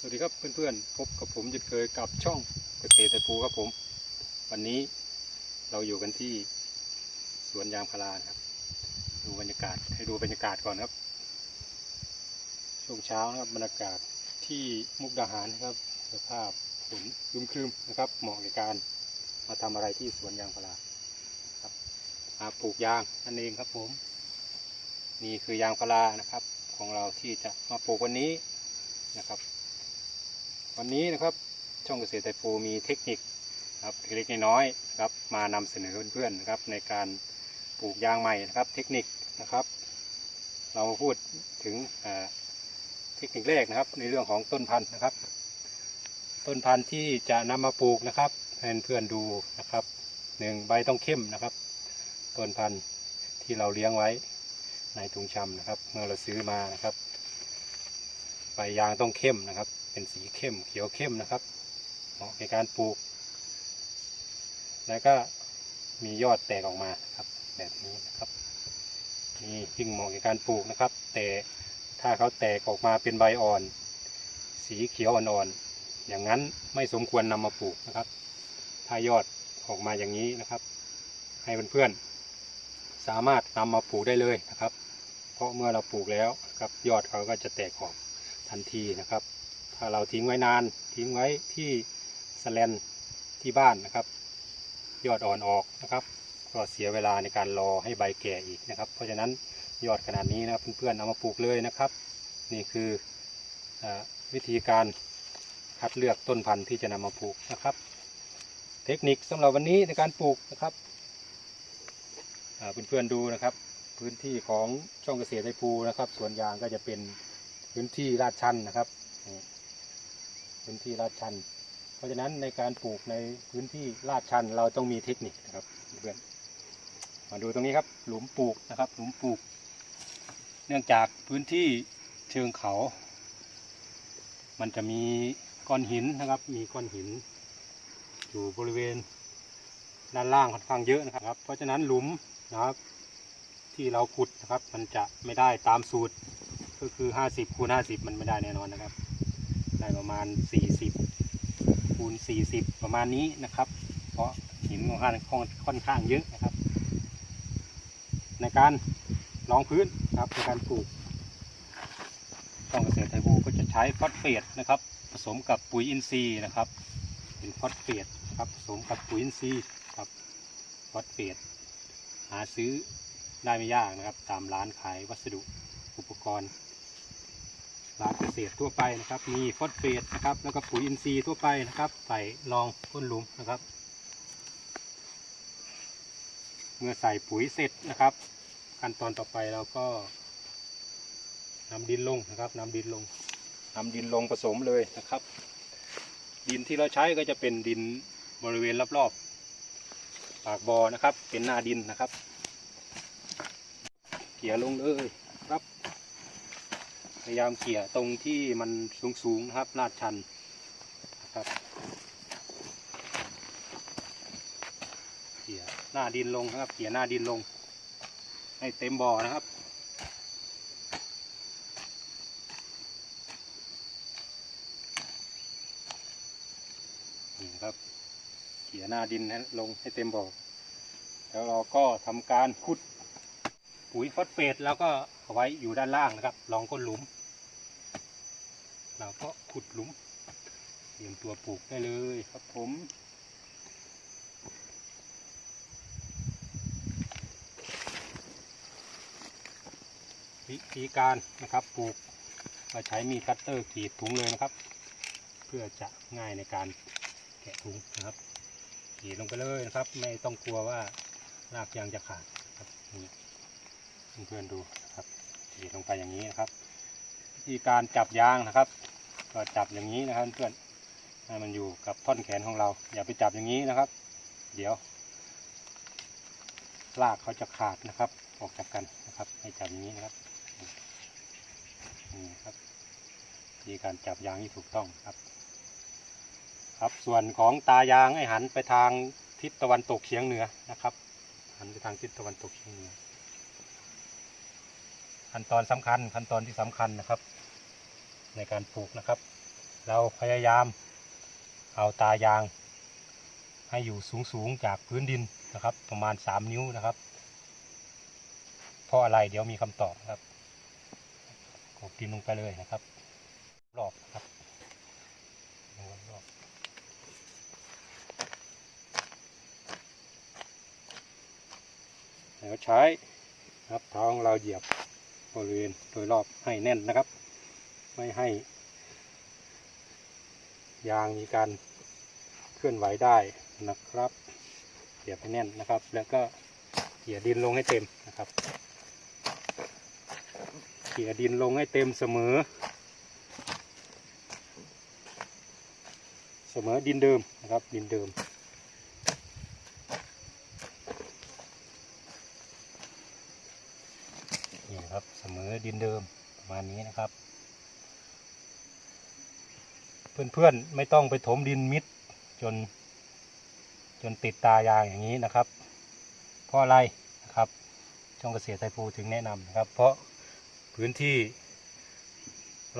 สวัสดีครับเพื่อนๆ พบกับผมจะเคยกับช่องเกษตรไทยภูครับผม วันนี้เราอยู่กันที่สวนยางพาราครับ ดูบรรยากาศให้ดูบรรยากาศก่อนครับ ช่วงเช้านะครับบรรยากาศที่มุกดาหารนะครับสภาพฝนครึมนะครับเหมาะในการมาทำอะไรที่สวนยางพาราครับมาปลูกยางนั่นเองครับผม นี่คือยางพารานะครับ ของเราที่จะมาปลูกวันนี้นะครับ วันนี้นะครับช่องเกษตรไทยภูมีเทคนิคครับเล็กๆน้อยนะครับมานำเสนอเพื่อนๆนะครับในการปลูกยางใหม่นะครับ เทคนิคนะครับ เรามาพูดถึงเทคนิคแรกนะครับ ในเรื่องของต้นพันธุ์นะครับ ต้นพันธุ์ที่จะนำมาปลูกนะครับให้เพื่อนๆดูนะครับหนึ่งใบต้องเข้มนะครับ ต้นพันธุ์ที่เราเลี้ยงไว้ในถุงชำนะครับ เมื่อเราซื้อมานะครับ ใบยางต้องเข้มนะครับ เป็นสีเข้มเขียวเข้มนะครับ เหมาะในการปลูก แล้วก็มียอดแตกออกมาครับ แบบนี้นะครับนี่ยิ่งเหมาะในการปลูกนะครับ แต่ถ้าเขาแตกออกมาเป็นใบอ่อน สีเขียวอ่อนๆอย่างนั้นไม่สมควรนำมาปลูกนะครับ ถ้ายอดออกมาอย่างนี้นะครับ ให้เพื่อนๆสามารถนำมาปลูกได้เลยนะครับ เพราะเมื่อเราปลูกแล้วครับยอดเขาก็จะแตกออกทันทีนะครับ เราทิ้งไว้นาน ทิ้งไว้ที่สแลนที่บ้านนะครับ ยอดอ่อนออกนะครับก็เสียเวลาในการรอให้ใบแก่อีกนะครับ เพราะฉะนั้นยอดขนาดนี้นะครับเพื่อนๆเอามาปลูกเลยนะครับ นี่คืออวิธีการคัดเลือกต้นพันธุ์ที่จะนำมาปลูกนะครับ เทคนิคสำหรับวันนี้ในการปลูกนะครับเพื่อนๆดูนะครับ พื้นที่ของช่องเกษตรไทยภูนะครับ สวนยางก็จะเป็นพื้นที่ลาดชันนะครับ พื้นที่ลาดชัน เพราะฉะนั้นในการปลูกในพื้นที่ลาดชันเราต้องมีเทคนิคนะครับเพื่อนมาดูตรงนี้ครับหลุมปลูกนะครับ หลุมปลูก เนื่องจากพื้นที่เชิงเขา มันจะมีก้อนหินนะครับ มีก้อนหิน อยู่บริเวณด้านล่างค่อนข้างเยอะนะครับ เพราะฉะนั้นหลุมนะครับ ที่เราขุดนะครับ มันจะไม่ได้ตามสูตรก็คือ 50คูณ50 มันไม่ได้แน่นอนนะครับ ได้ประมาณ 40คูณ40 ประมาณนี้นะครับ เพราะหินค่อนข้างค่อนข้างเยอะนะครับ ในการรองพื้นนะครับในการปลูกต้องเกษตรไทยภูก็จะใช้ฟอสเฟตนะครับ ผสมกับปุ๋ยอินทรีย์นะครับ เป็นฟอสเฟตครับผสมกับปุ๋ยอินทรีย์ครับฟอสเฟตหาซื้อได้ไม่ยากนะครับ ตามร้านขายวัสดุอุปกรณ์ ร้านเกษตรทั่วไปนะครับ มีฟอสเฟตนะครับ แล้วก็ปุ๋ยอินทรีย์ทั่วไปนะครับ ใส่รองก้นหลุมนะครับ เมื่อใส่ปุ๋ยเสร็จนะครับ ขั้นตอนต่อไปเราก็นำดินลงนะครับนำดินลงนำดินลงผสมเลยนะครับ ดินที่เราใช้ก็จะเป็นดินบริเวณรอบๆปากบ่อนะครับ เป็นหน้าดินนะครับ เกี่ยลงเลย ยายามเกี่ยตรงที่มันสูงๆนะครับลาดชันนะครับเกี่ยหน้าดินลงนะครับเกี่ยหน้าดินลง ให้เต็มบ่อนะครับนี่ครับเกี่ยหน้าดินให้ลงให้เต็มบ่อแล้วเราก็ทำการขุดปุ๋ยฟอสเฟตแล้วก็เอาไว้อยู่ด้านล่างนะครับรองก้นหลุม เราก็ขุดหลุมเตรียมตัวปลูกได้เลยครับผมวิธีการนะครับปลูกเราใช้มีดคัตเตอร์กรีดถุงเลยนะครับ เพื่อจะง่ายในการแกะถุงนะครับกรีดลงไปเลยนะครับ ไม่ต้องกลัวว่ารากยางจะขาดครับนี่เพื่อนๆดูครับกรีดลงไปอย่างนี้นะครับ วิธีการจับยางนะครับ ก็จับอย่างนี้นะครับเพื่อนให้มันอยู่กับท่อนแขนของเรา อย่าไปจับอย่างนี้นะครับ เดี๋ยวรากเขาจะขาดนะครับ ออกจากกันนะครับ ให้จับอย่างนี้นะครับนี่ครับวิธีการจับยางที่ถูกต้องครับ ครับส่วนของตายางให้หันไปทางทิศตะวันตกเฉียงเหนือนะครับ หันไปทางทิศตะวันตกเฉียงเหนือขั้นตอนสำคัญขั้นตอนที่สำคัญนะครับ ในการปลูกนะครับ เราพยายามเอาตายาง ให้อยู่สูงสูงๆจากพื้นดินนะครับ ประมาณ 3 นิ้วนะครับ เพราะอะไรเดี๋ยวมีคำตอบครับกดดินลงไปเลยนะครับ รอบนะครับรอบแล้วใช้ครับเท้าของเราเหยียบบริเวณโดยรอบให้แน่นนะครับ ไม่ให้ ยางมีการเคลื่อนไหวได้นะครับเหยียบให้แน่นนะครับ แล้วก็เขี่ยดินลงให้เต็มนะครับเขี่ยดินลงให้เต็มเสมอ เสมอดินเดิมนะครับ ดินเดิมนี่ครับเสมอดินเดิมประมาณนี้นะครับ เพื่อนๆไม่ต้องไปถมดินมิดจน จนติดตายางอย่างนี้นะครับ เพราะอะไรนะครับช่องเกษตรไทยภูถึงแนะนำนะครับ เพราะพื้นที่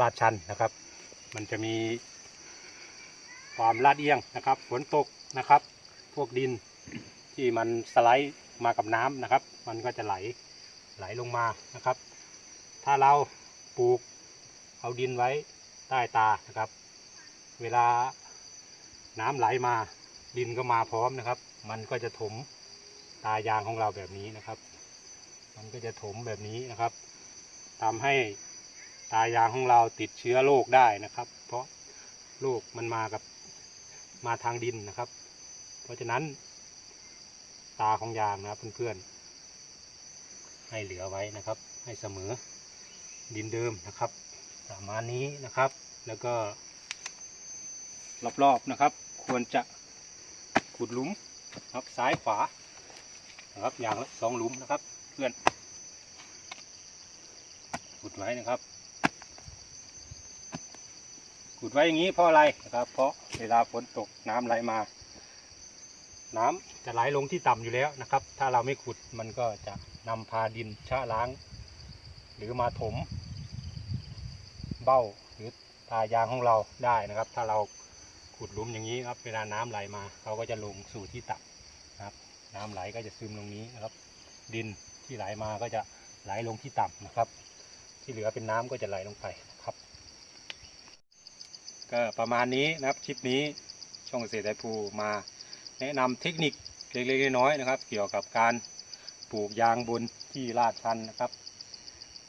ลาดชันนะครับ มันจะมีความลาดเอียงนะครับฝนตกนะครับ พวกดินที่มันสไลด์มากับน้ำนะครับ มันก็จะไหลไหลลงมานะครับ ถ้าเราปลูกเอาดินไว้ใต้ตานะครับ เวลาน้ำไหลมาดินก็มาพร้อมนะครับ มันก็จะถมตายางของเราแบบนี้นะครับ มันก็จะถมแบบนี้นะครับทำให้ตายางของเราติดเชื้อโรคได้นะครับ เพราะโรคมันมากับมาทางดินนะครับ เพราะฉะนั้น ตาของยางนะครับเพื่อนๆให้เหลือไว้นะครับ ให้เสมอดินเดิมนะครับ ประมาณนี้นะครับ แล้วก็ รอบๆนะครับ ควรจะขุดหลุมนะครับซ้ายขวานะครับอย่างละสองหลุมนะครับ เพื่อนขุดไว้นะครับขุดไว้อย่างนี้เพราะอะไรนะครับ เพราะเวลาฝนตกน้ำไหลมา น้ำจะไหลลงที่ต่ำอยู่แล้วนะครับ ถ้าเราไม่ขุดมันก็จะนำพาดินชะล้าง หรือมาถม เบ้าหรือตายางของเราได้นะครับ ถ้าเรา ขุดหลุมอย่างนี้ครับ เวลาน้ำไหลมาเขาก็จะลงสู่ที่ต่ำนะครับ น้ำไหลก็จะซึมลงนี้นะครับ ดินที่ไหลมาก็จะไหลลงที่ต่ำนะครับ ที่เหลือเป็นน้ำก็จะไหลลงไปครับ ก็ประมาณนี้นะครับคลิปนี้ช่องเกษตรไทยภูมาแนะนำเทคนิคเล็กๆน้อยๆนะครับ เกี่ยวกับการปลูกยางบนที่ลาดชันนะครับ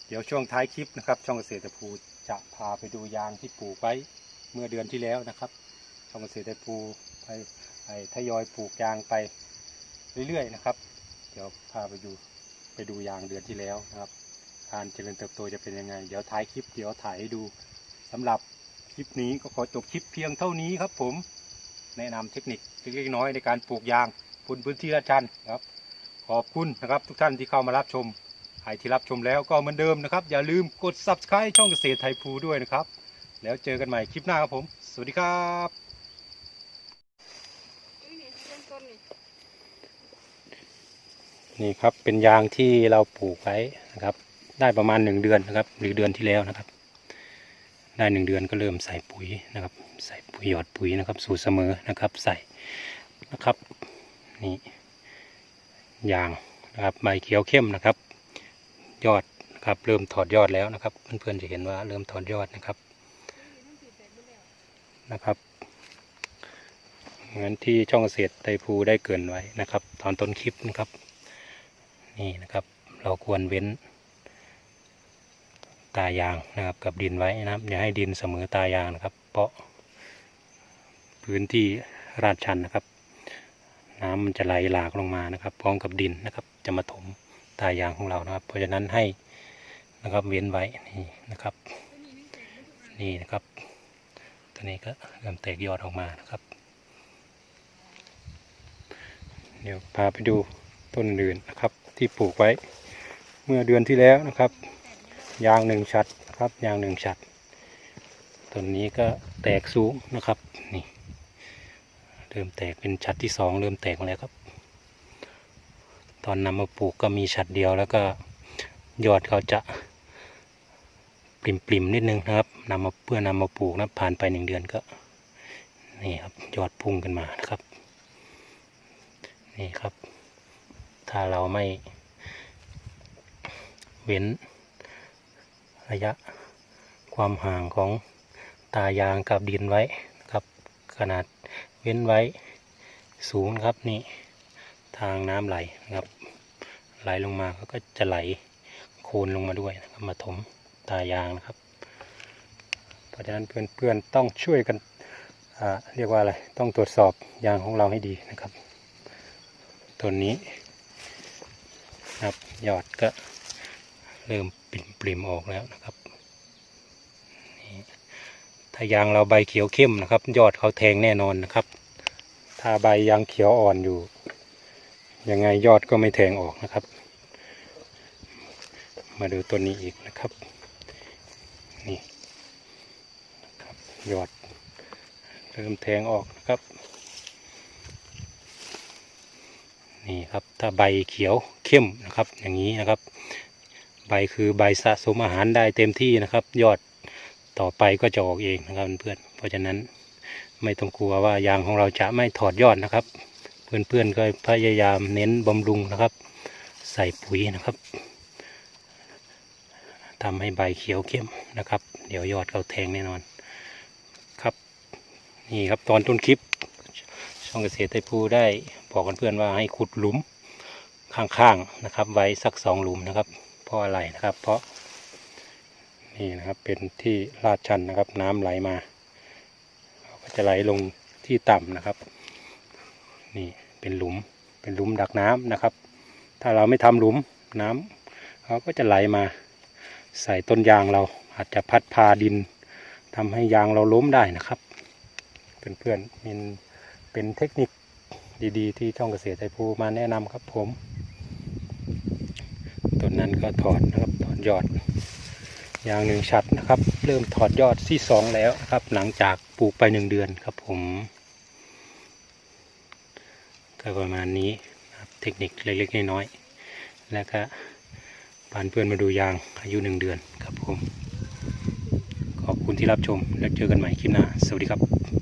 เดี๋ยวช่วงท้ายคลิปนะครับ ช่องเกษตรภูจะพาไปดูยางที่ปลูกไว้เมื่อเดือนที่แล้วนะครับ ช่องเกษตรภูไปไปทยอยปลูกยางไปเรื่อยๆนะครับ เดี๋ยวพาไปดูไปดูยางเดือนที่แล้วนะครับ การเจริญเติบโตจะเป็นยังไง เดี๋ยวท้ายคลิปเดี๋ยวถ่ายให้ดูสำหรับคลิปนี้ก็ขอจบคลิปเพียงเท่านี้ครับ ผมแนะนำเทคนิคเล็กๆน้อยในการปลูกยางบนพื้นที่ลาชันนะครับ ขอบคุณนะครับทุกท่านที่เข้ามารับชมใครที่รับชมแล้วก็เหมือนเดิมนะครับ อย่าลืมกด subscribe ช่องเกษตรไทยภูด้วยนะครับ แล้วเจอกันใหม่คลิปหน้าครับผม สวัสดีครับ อุ้ยนี่เริ่มต้นนี่ นี่ครับเป็นยางที่เราปลูกไว้นะครับ ได้ประมาณหนึ่งเดือนนะครับ หรือเดือนที่แล้วนะครับ ได้หนึ่งเดือนก็เริ่มใส่ปุ๋ยนะครับ ใส่ปุ๋ยหยอดปุ๋ยนะครับ สูตรเสมอนะครับใส่นะครับนี่ยางนะครับใบเขียวเข้มนะครับ ยอดนะครับเริ่มถอดยอดแล้วนะครับ เพื่อนๆจะเห็นว่าเริ่มถอดยอดนะครับนะครับงั้นที่ช่องเกษตรไทยภูได้เกินไว้นะครับ ตอนต้นคลิปนะครับ นี่นะครับ เราควรเว้น ตายางนะครับกับดินไว้นะครับ อย่าให้ดินเสมอตายางนะครับ เพราะพื้นที่ราดชันนะครับ น้ำมันจะไหลหลากลงมานะครับพร้อมกับดินนะครับ จะมาถมตายางของเรานะครับ เพราะฉะนั้นให้นะครับเว้นไว้นี่นะครับ นี่นะครับตัวนี้ก็เริ่มแตกยอดออกมานะครับ เดี๋ยวพาไปดูต้นอื่นนะครับ ที่ปลูกไว้ เมื่อเดือนที่แล้วนะครับ ยางหนึ่งชัดครับยางหนึ่งชัดต้นนี้ก็แตกสูงนะครับนี่เริ่มแตกเป็นชัดที่สองเริ่มแตกมาแล้วครับ ตอนนำมาปลูกก็มีชัดเดียวแล้วก็ยอดเขาจะปริมๆนิดนึงนะครับนำมาเพื่อนำมาปลูกนะผ่านไปหนึ่งเดือนก็นี่ครับยอดพุ่งขึ้นมานะครับนี่ครับ ถ้าเราไม่เว้นระยะความห่างของตายางกับดินไว้นะครับ ขนาดเว้นไว้สูงครับนี่ทางน้ำไหลนะครับ ไหลลงมาเขาก็จะไหลโคลนลงมาด้วยนะครับมาถมตายางนะครับ เพราะฉะนั้นเพื่อนๆต้องช่วยกันเรียกว่าอะไรต้องตรวจสอบยางของเราให้ดีนะครับต้นนี้ ครับ ยอดก็เริ่มปริมปริมออกแล้วนะครับถ้ายางเราใบเขียวเข้มนะครับ ยอดเขาแทงแน่นอนนะครับ ถ้าใบยังเขียวอ่อนอยู่ ยังไงยอดก็ไม่แทงออกนะครับ มาดูต้นนี้อีกนะครับนี่นะครับยอดเริ่มแทงออกนะครับ นี่ครับถ้าใบเขียวเข้มนะครับ อย่างนี้นะครับ ใบคือใบสะสมอาหารได้เต็มที่นะครับ ยอดต่อไปก็จะออกเองนะครับเพื่อนเพราะฉะนั้นไม่ต้องกลัวว่ายางของเราจะไม่ถอดยอดนะครับ เพื่อนๆก็พยายามเน้นบำรุงนะครับ ใส่ปุ๋ยนะครับทำให้ใบเขียวเข้มนะครับ เดี๋ยวยอดเขาแทงแน่นอนครับ นี่ครับตอนต้นคลิป ช่องเกษตรไทยภูได้ บอกกันเพื่อนว่าให้ขุดหลุมข้างๆนะครับ ไว้สักสองหลุมนะครับ เพราะอะไรนะครับ เพราะนี่นะครับเป็นที่ลาดชันนะครับ น้ำไหลมาก็จะไหลลงที่ต่ำนะครับ นี่เป็นหลุมเป็นหลุมดักน้ำนะครับ ถ้าเราไม่ทำหลุมน้ำเขาก็จะไหลมาใส่ต้นยางเราอาจจะพัดพาดินทำให้ยางเราล้มได้นะครับ เพื่อนๆมีเป็นเทคนิค ดีๆ ที่ช่องเกษตรไทยภูมาแนะนำครับผมต้นนั้นก็ถอดนะครับถอดยอด อย่างหนึ่งชัดนะครับ เริ่มถอดยอดที่สองแล้วครับ หลังจากปลูกไปหนึ่งเดือนครับผมก็ประมาณนี้นะครับเทคนิคเล็กๆน้อยๆแล้วก็ผ่านเพื่อนมาดูยางอายุหนึ่งเดือนครับผม ขอบคุณที่รับชมแล้วเจอกันใหม่คลิปหน้า สวัสดีครับ